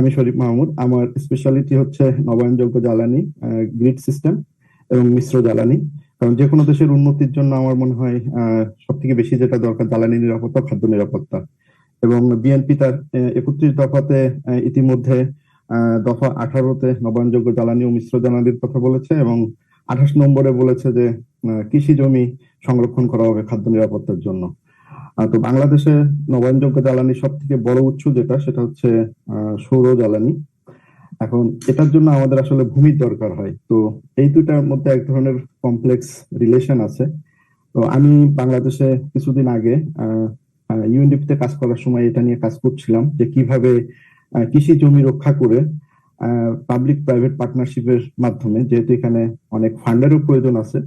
আমি শরীফ মাহমুদ। আমার স্পেশালিটি হচ্ছে নবায়নযোগ্য জ্বালানি গ্রিড সিস্টেম এবং মিশ্র জ্বালানি। কারণ যে কোনো দেশের উন্নতির জন্য আমার মনে হয় সব থেকে বেশি যেটা দরকার জ্বালানি নিরাপত্তা, খাদ্য নিরাপত্তা। এবং বিএনপি তার একত্রিশ দফাতে ইতিমধ্যে দফা আঠারোতে নবায়নযোগ্য জ্বালানি ও মিশ্র জ্বালানির কথা বলেছে এবং আঠাশ নম্বরে বলেছে যে কৃষি জমি সংরক্ষণ করা হবে খাদ্য নিরাপত্তার জন্য। তো বাংলাদেশে নবায়নযোগ্য জ্বালানি সব থেকে বড় উৎস যেটা, সেটা হচ্ছে সৌর জ্বালানি। এখন এটার জন্য আমাদের আসলে ভূমির দরকার হয়। তো এই দুটার মধ্যে এক ধরনের কমপ্লেক্স রিলেশন আছে। তো আমি বাংলাদেশে কিছুদিন আগে ইউএনডিপিতে কাজ করার সময় এটা নিয়ে কাজ করছিলাম, যে কীভাবে কৃষি জমি রক্ষা করে পাবলিক প্রাইভেট পার্টনারশিপের মাধ্যমে, যেহেতু এখানে অনেক ফান্ডেরও প্রয়োজন আছে,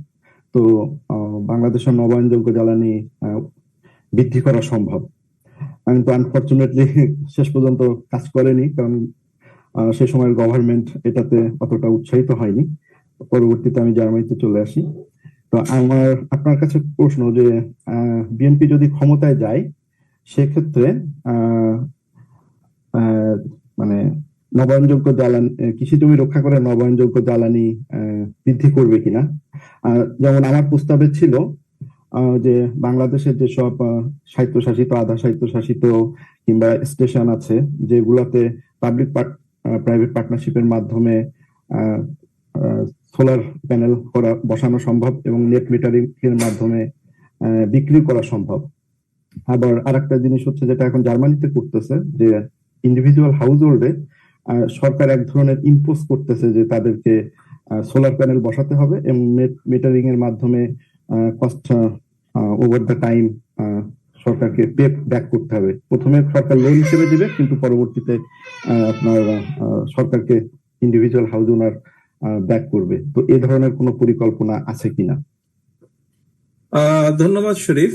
তো বাংলাদেশের নবায়নযোগ্য জ্বালানি বৃদ্ধি করা সম্ভব। কিন্তু আনফর্চুনেটলি শেষ পর্যন্ত কাজ করেনি, কারণ সে সময়ের গভর্নমেন্ট এটাতে অতটা উৎসাহিত হয়নি। পরবর্তীতে আমি জার্মানিতে চলে আসি। তো আমার, আপনার কাছে প্রশ্ন যে বিএনপি যদি ক্ষমতায় যায়, সেক্ষেত্রে মানে নবায়নযোগ্য জ্বালানি কৃষি জমি রক্ষা করে নবায়নযোগ্য জ্বালানি বৃদ্ধি করবে কিনা? যেমন আমার প্রস্তাবে ছিল যে বাংলাদেশের যেসব স্বায়ত্তশাসিত, আধা স্বায়ত্তশাসিত কিংবা স্টেশন আছে, যেগুলাতে পাবলিক প্রাইভেট পার্টনারশিপের মাধ্যমে সোলার প্যানেল করা, বসানো সম্ভব এবং নেট মিটারিং এর মাধ্যমে বিক্রি করা সম্ভব। আবার আর একটা জিনিস হচ্ছে যেটা এখন জার্মানিতে করতেছে, যে ইন্ডিভিজুয়াল হাউস হোল্ডে সরকার এক ধরনের ইম্পোজ করতেছে যে তাদেরকে সোলার প্যানেল বসাতে হবে এবং মিটারিং এর মাধ্যমে কস্ট ওভার দ্য টাইম সরকারকে পে ব্যাক করতে হবে। প্রথমে সরকার লোন হিসেবে দিবে কিন্তু পরবর্তীতে আপনার সরকারকে ইন্ডিভিজুয়াল হাউস ওনার ব্যাক করবে। তো এ ধরনের কোনো পরিকল্পনা আছে কিনা? ধন্যবাদ শরীফ।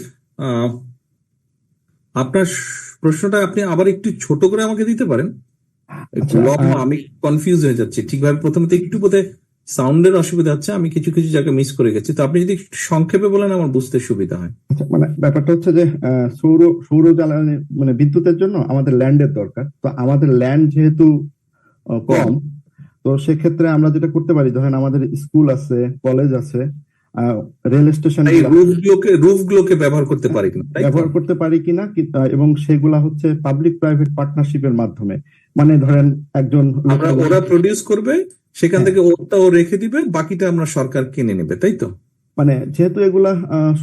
আপনার প্রশ্নটা আপনি আবার একটু ছোট করে আমাকে দিতে পারেন? আচ্ছা, আমি কনফিউজ হয়ে যাচ্ছি। ঠিকভাবে প্রথমে তো একটু বোধহয় সাউন্ডের অসুবিধা হচ্ছে আমি কিছু কিছু জায়গা মিস করে গেছি। তো আপনি যদি সংক্ষেপে বলেন আমার বুঝতে সুবিধা হয়। আচ্ছা, মানে ব্যাপারটা হচ্ছে যে সৌর সৌর জ্বালানি মানে বিদ্যুতের জন্য আমাদের ল্যান্ডের দরকার। তো আমাদের ল্যান্ড যেহেতু কম তো সেক্ষেত্রে আমরা যেটা করতে পারি ধরেন আমাদের স্কুল আছে কলেজ আছে রেল স্টেশন রুফগুলোকে রুফগুলোকে ব্যবহার করতে পারি কিনা ব্যবহার করতে পারি কিনা এবং সেগুলা হচ্ছে পাবলিক প্রাইভেট পার্টনারশিপের মাধ্যমে। মানে ধরেন একজন ওরা প্রডিউস করবে সেখান হ্যাঁ। থেকে ওটা ও রেখে দিবে বাকিটা আমরা সরকার কিনে নেবে তাই তো? মানে যেহেতু এগুলা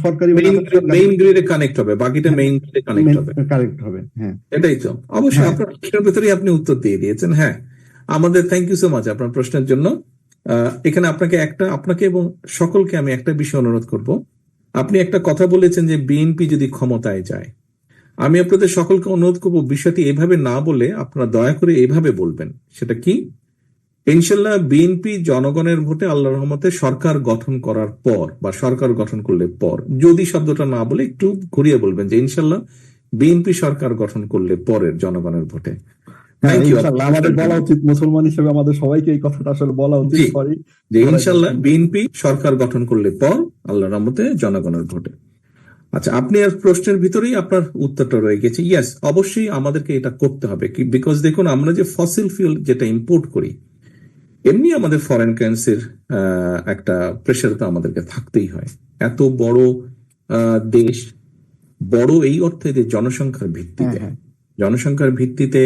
সরকারি মেইন গ্রিডে কানেক্ট হবে বাকিটা মেইন গ্রিডে কানেক্ট হবে। কানেক্ট হবে হ্যাঁ। এটাই তো। অবশ্যই হ্যাঁ। আপনার প্রশ্নের ভেতরেই আপনি উত্তর দিয়ে দিয়েছেন হ্যাঁ। আমাদের থ্যাংক ইউ সো মাচ আপনার প্রশ্নের জন্য। এখানে আপনাকে একটা আপনাকে এবং সকলকে আমি একটা বিষয় অনুরোধ করব। আপনি একটা কথা বলেছেন যে বিএনপি যদি ক্ষমতায় যায়। আমি আপনাদের সকলকে অনুরোধ করব বিষয়টি এভাবে না বলে আপনারা দয়া করে এভাবে বলবেন। সেটা কি? ইনশাল্লাহ বিএনপি জনগণের ভোটে আল্লাহ রহমতে সরকার গঠন করার পর বা সরকার গঠন করলে পর যদি শব্দটা না বলে একটু ঘুরিয়ে বলবেন যে ইনশাল্লাহ বিএনপি সরকার গঠন করলে পরের জনগণের ভোটে। হ্যাঁ, আমাদের বলা উচিত মুসলমান হিসেবে আমাদের সবাইকে এই কথাটা আসলে বলা উচিত যে ইনশাল্লাহ বিএনপি সরকার গঠন করলে পর আল্লাহ রহমতে জনগণের ভোটে। আচ্ছা আপনি আর প্রশ্নের ভিতরেই আপনার উত্তরটা রয়ে গেছে। ইয়াস অবশ্যই আমাদেরকে এটা করতে হবে কি বিকজ দেখুন আমরা যে ফসিল ফিউল যেটা ইম্পোর্ট করি এমনি আমাদের ফরেন কারেন্সির একটা প্রেশার তো আমাদেরকে থাকতেই হয়। এত বড় দেশ বড় এই অর্থে যে জনসংখ্যার ভিত্তিতে হ্যাঁ, হ্যাঁ। জনসংখ্যার ভিত্তিতে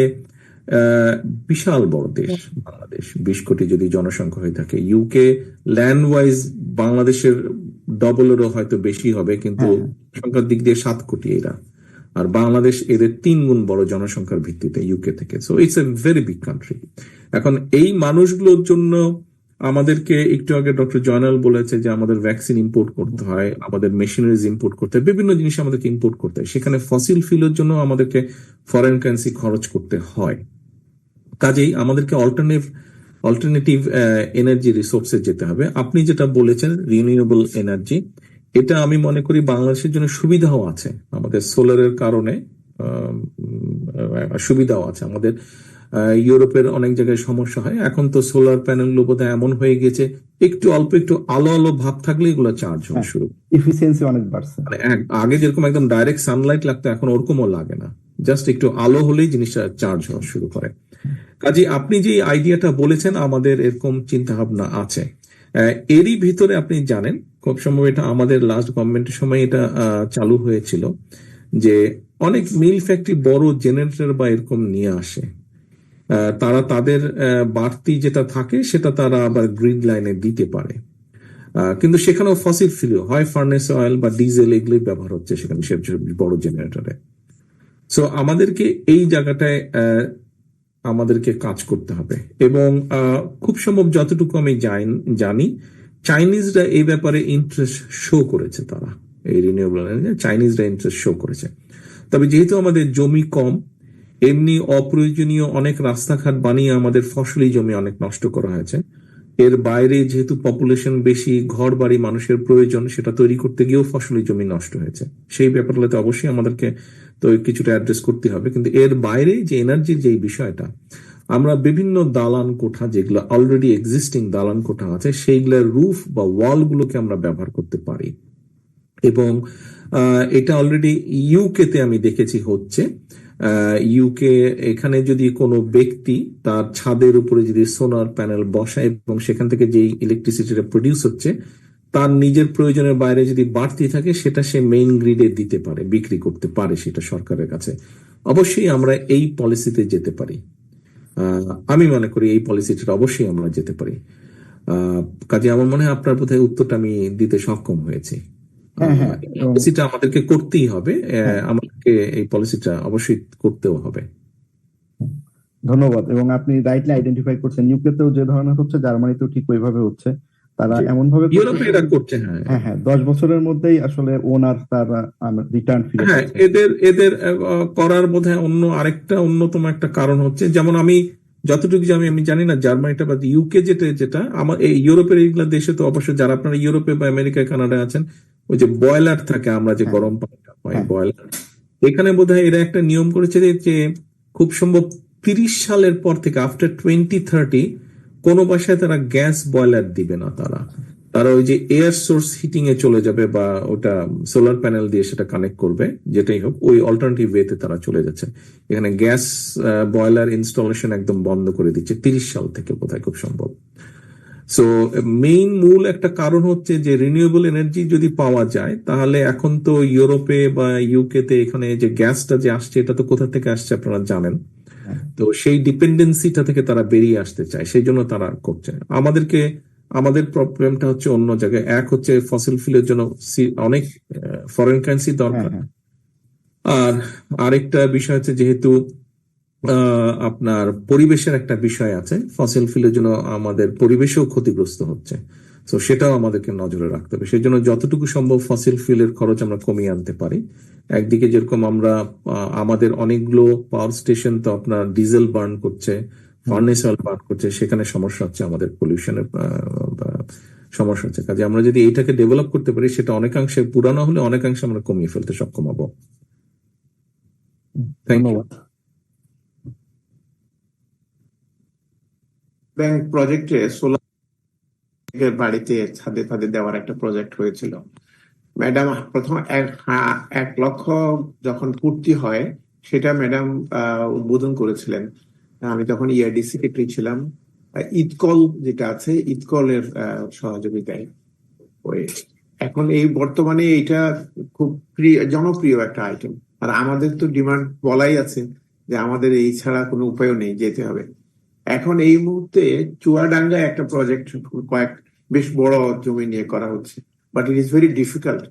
বিশাল বড় দেশ বাংলাদেশ। বিশ কোটি যদি জনসংখ্যা হয়ে থাকে ইউকে ল্যান্ড ওয়াইজ বাংলাদেশের ডবলেরও হয়তো বেশি হবে কিন্তু হ্যাঁ, সংখ্যার দিক দিয়ে সাত কোটি এরা। আর বাংলাদেশ এদের তিন গুণ বড় জনসংখ্যার ভিত্তিতে ইউকে থেকে। So it's a very big country এখন এই মানুষগুলোর জন্য আমাদেরকে একটু আগে ডক্টর জয়নাল বলেছে যে আমাদের ভ্যাকসিন ইম্পোর্ট করতে হয়, আমাদের মেশিনারিজ ইম্পোর্ট করতে হয়, বিভিন্ন জিনিস আমাদেরকে ইম্পোর্ট করতে হয়। সেখানে ফসিল ফিলের জন্য আমাদেরকে ফরেন কারেন্সি খরচ করতে হয়। কাজেই আমাদেরকে অল্টারনেটিভ অল্টারনেটিভ এনার্জি রিসোর্সে যেতে হবে। আপনি যেটা বলেছেন রিনিউয়েবল এনার্জি এটা আমি মনে করি বাংলাদেশের জন্য সুবিধাও আছে। আমাদের সোলারের কারণে সুবিধাও আছে। আমাদের ইউরোপের অনেক জায়গায় সমস্যা হয়। এখন তো সোলার প্যানেল বোধ এমন হয়ে গেছে একটু অল্প একটু আলো আলো ভাব থাকলে এগুলো চার্জ হওয়া শুরু। ইফিসিয়েন্সি অনেক বাড়ছে। মানে আগে যেরকম একদম ডাইরেক্ট সানলাইট লাগতো এখন ওরকমও লাগে না। জাস্ট একটু আলো হলেই জিনিসটা চার্জ হওয়া শুরু করে। কাজে আপনি যে আইডিয়াটা বলেছেন আমাদের এরকম চিন্তা ভাবনা আছে এরই ভিতরে আপনি জানেন খুব সম্ভব এটা আমাদের লাস্ট গভর্নমেন্টের সময় এটা আহ, চালু হয়েছিল যে অনেক মিল ফ্যাক্টরি বড় জেনারেটর বা এরকম নিয়ে আসে। তারা তাদের বাড়তি যেটা থাকে সেটা তারা আবার গ্রিড লাইনে দিতে পারে। কিন্তু সেখানেও ফসিল ফিল হয় ফার্নেস অয়েল বা ডিজেল এগুলোই ব্যবহার হচ্ছে সেখানে সে বড় জেনারেটরে সো আমাদেরকে এই জায়গাটায় আমাদেরকে কাজ করতে হবে। এবং খুব সম্ভব যতটুকু আমি জানি, চাইনিজরা এই ব্যাপারে ইন্টারেস্ট শো করেছে তারা। এই রিনিউয়েবল চাইনিজরা ইন্টারেস্ট শো করেছে। তবে যেহেতু আমাদের জমি কম এমনি অপ্রয়োজনীয় অনেক রাস্তাঘাট বানিয়ে আমাদের ফসলি জমি অনেক নষ্ট করা হয়েছে। এর বাইরে যেহেতু পপুলেশন বেশি, ঘর বাড়ি মানুষের প্রয়োজন, সেটা তৈরি করতে গিয়েও ফসলি জমি নষ্ট হয়েছে। সেই ব্যাপারগুলোতে অবশ্যই আমাদেরকে তো কিছুটা অ্যাড্রেস করতে হবে। কিন্তু এর বাইরে যে এনার্জির যে বিষয়টা, আমরা বিভিন্ন দালান কোঠা যেগুলো অলরেডি এক্সিস্টিং দালান কোঠা আছে সেইগুলোর রুফ বা ওয়াল গুলোকে আমরা ব্যবহার করতে পারি। এবং এটা অলরেডি ইউকে তে আমি দেখেছি হচ্ছে। ইউকে এখানে যদি কোনো ব্যক্তি তার ছাদের উপরে যদি সোনার প্যানেল বসায় এবং সেখান থেকে যেই ইলেকট্রিসিটিটা প্রডিউস হচ্ছে, তার নিজের প্রয়োজনের বাইরে যদি বাড়তি থাকে, সেটা সে মেইন গ্রিডে দিতে পারে, বিক্রি করতে পারে সেটা সরকারের কাছে। অবশ্যই আমরা এই পলিসিতে যেতে পারি। আমি মনে করি এই পলিসিটা অবশ্যই আমরা যেতে পারি। কাজে আমার মনে হয় আপনার বোধহয় উত্তরটা আমি দিতে সক্ষম হয়েছি। হ্যাঁ, হ্যাঁ, এবং- পলিসিটা আমাদেরকে করতেই হবে হ্যাঁ। আমাদেরকে এই পলিসিটা অবশ্যই করতেও হবে। ধন্যবাদ এবং আপনি রাইটলি আইডেন্টিফাই করছেন ইউকেতেও যে ধরনের হচ্ছে জার্মানিতেও ঠিক ওইভাবে হচ্ছে। তারা এমন ভাবে করছে হ্যাঁ। হ্যাঁ হ্যাঁ দশ বছরের মধ্যেই আসলে ওনার তার রিটার্ন ফিরে হ্যাঁ এদের এদের করার বোধহয় অন্য আরেকটা অন্যতম একটা কারণ হচ্ছে যেমন আমি যতটুকু জানি আমি জানি না জার্মানিটা বা ইউকে যেটা যেটা আমার এই ইউরোপের এইগুলা দেশে তো অবশ্যই যারা আপনারা ইউরোপে বা আমেরিকা কানাডায় আছেন ওই যে বয়লার থাকে আমরা যে হ্যাঁ। গরম পানিটা পাই হ্যাঁ। বয়লার এখানে বোধহয় এরা একটা নিয়ম করেছে যে যে খুব সম্ভব তিরিশ সালের পর থেকে আফটার টোয়েন্টি থার্টি কোনো বাসায় তারা গ্যাস বয়লার দিবে না তারা তারা ওই যে এয়ার সোর্স হিটিং এ চলে যাবে বা ওটা সোলার প্যানেল দিয়ে সেটা কানেক্ট করবে যেটাই হোক ওই অল্টারনেটিভ ওয়েতে তারা চলে যাচ্ছে এখানে গ্যাস বয়লার ইনস্টলেশন একদম বন্ধ করে দিচ্ছে তিরিশ সাল থেকে বোধহয় খুব সম্ভব সো মেইন মূল একটা কারণ হচ্ছে যে রিনিউয়েবল এনার্জি যদি পাওয়া যায় তাহলে এখন তো ইউরোপে বা ইউকে তে এখানে যে গ্যাসটা যে আসছে এটা তো কোথা থেকে আসছে আপনারা জানেন। হ্যাঁ। তো সেই ডিপেন্ডেন্সিটা থেকে তারা বেরিয়ে আসতে চায় সেই জন্য তারা করছে আমাদেরকে আমাদের প্রবলেমটা হচ্ছে অন্য জায়গায়। এক হচ্ছে ফসিল ফিলের জন্য অনেক ফরেন কারেন্সি হ্যাঁ দরকার। হ্যাঁ। আর আরেকটা বিষয় হচ্ছে যেহেতু আপনার পরিবেশের একটা বিষয় আছে। ফসিল ফিলের জন্য আমাদের পরিবেশেও ক্ষতিগ্রস্ত হচ্ছে। তো সেটাও আমাদেরকে নজরে রাখতে হবে। সেই জন্য যতটুকু সম্ভব ফসিল ফিলের খরচ আমরা কমিয়ে আনতে পারি। একদিকে যেরকম আমরা আমাদের অনেকগুলো পাওয়ার স্টেশন তো আপনার ডিজেল বার্ন করছে ফার্নেস অয়েল বার্ন করছে, সেখানে সমস্যা হচ্ছে আমাদের পলিউশনের সমস্যা হচ্ছে। কাজে আমরা যদি এইটাকে ডেভেলপ করতে পারি, সেটা অনেকাংশে পুরানো হলে অনেকাংশে আমরা কমিয়ে ফেলতে সক্ষম হব। ধন্যবাদ। ব্যাংক প্রজেক্টে সোলার বাড়িতে ছাদে ছাদে দেওয়ার একটা প্রজেক্ট হয়েছিল। ম্যাডাম প্রথম এক এক লক্ষ যখন পূর্তি হয় সেটা ম্যাডাম উদ্বোধন করেছিলেন। আমি তখন E ইআরডি সেক্রেটারি ছিলাম। আহ, ইদকল যেটা আছে ইদকলের আহ, সহযোগিতায় ওই এখন এই বর্তমানে এটা খুব প্রিয় জনপ্রিয় একটা আইটেম আর আমাদের তো ডিমান্ড বলাই আছে যে আমাদের এই ছাড়া কোনো উপায়ও নেই যেতে হবে। এখন এই মুহূর্তে চুয়াডাঙ্গায় একটা প্রজেক্ট কয়েক, বেশ বড় জমি নিয়ে করা হচ্ছে but it is very difficult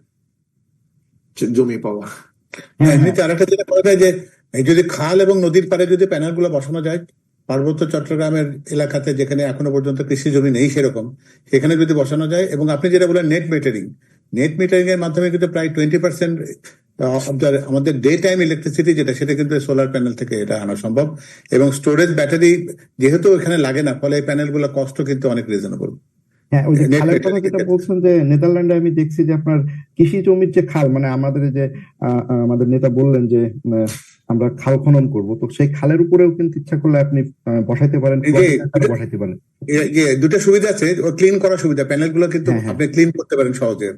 জমি পাওয়া। হ্যাঁ এমনিতে আরেকটা যেটা করা যায় যে, যদি খাল এবং নদীর পাড়ে যদি প্যানেলগুলো বসানো যায়, পার্বত্য চট্টগ্রামের এলাকাতে যেখানে এখনও পর্যন্ত কৃষি জমি নেই সেরকম, সেখানে যদি বসানো যায়, এবং আপনি যেটা বলেন নেট মিটারিং নেট মিটারিং এর মাধ্যমে কিন্তু প্রায় টোয়েন্টি পার্সেন্ট আমাদের ডে টাইম ইলেকট্রিসিটি যেটা সেটা কিন্তু সোলার প্যানেল থেকে এটা আনা সম্ভব এবং স্টোরেজ ব্যাটারি যেহেতু এখানে লাগে না ফলে এই প্যানেলগুলো কষ্ট কিন্তু অনেক রিজনেবল হ্যাঁ ওই যে খালের কথা যেটা বলছেন যে নেদারল্যান্ডে আমি দেখছি যে আপনার কৃষি জমির যে খাল মানে আমাদের যে আমাদের নেতা বললেন যে আমরা খাল খনন করব তো সেই খালের উপরেও কিন্তু ইচ্ছা করলে আপনি বসাইতে পারেন বসাইতে পারেন দুটো সুবিধা আছে ক্লিন করার সুবিধা প্যানেলগুলো কিন্তু হ্যাঁ, হ্যাঁ। আপনি ক্লিন করতে পারেন সহজে।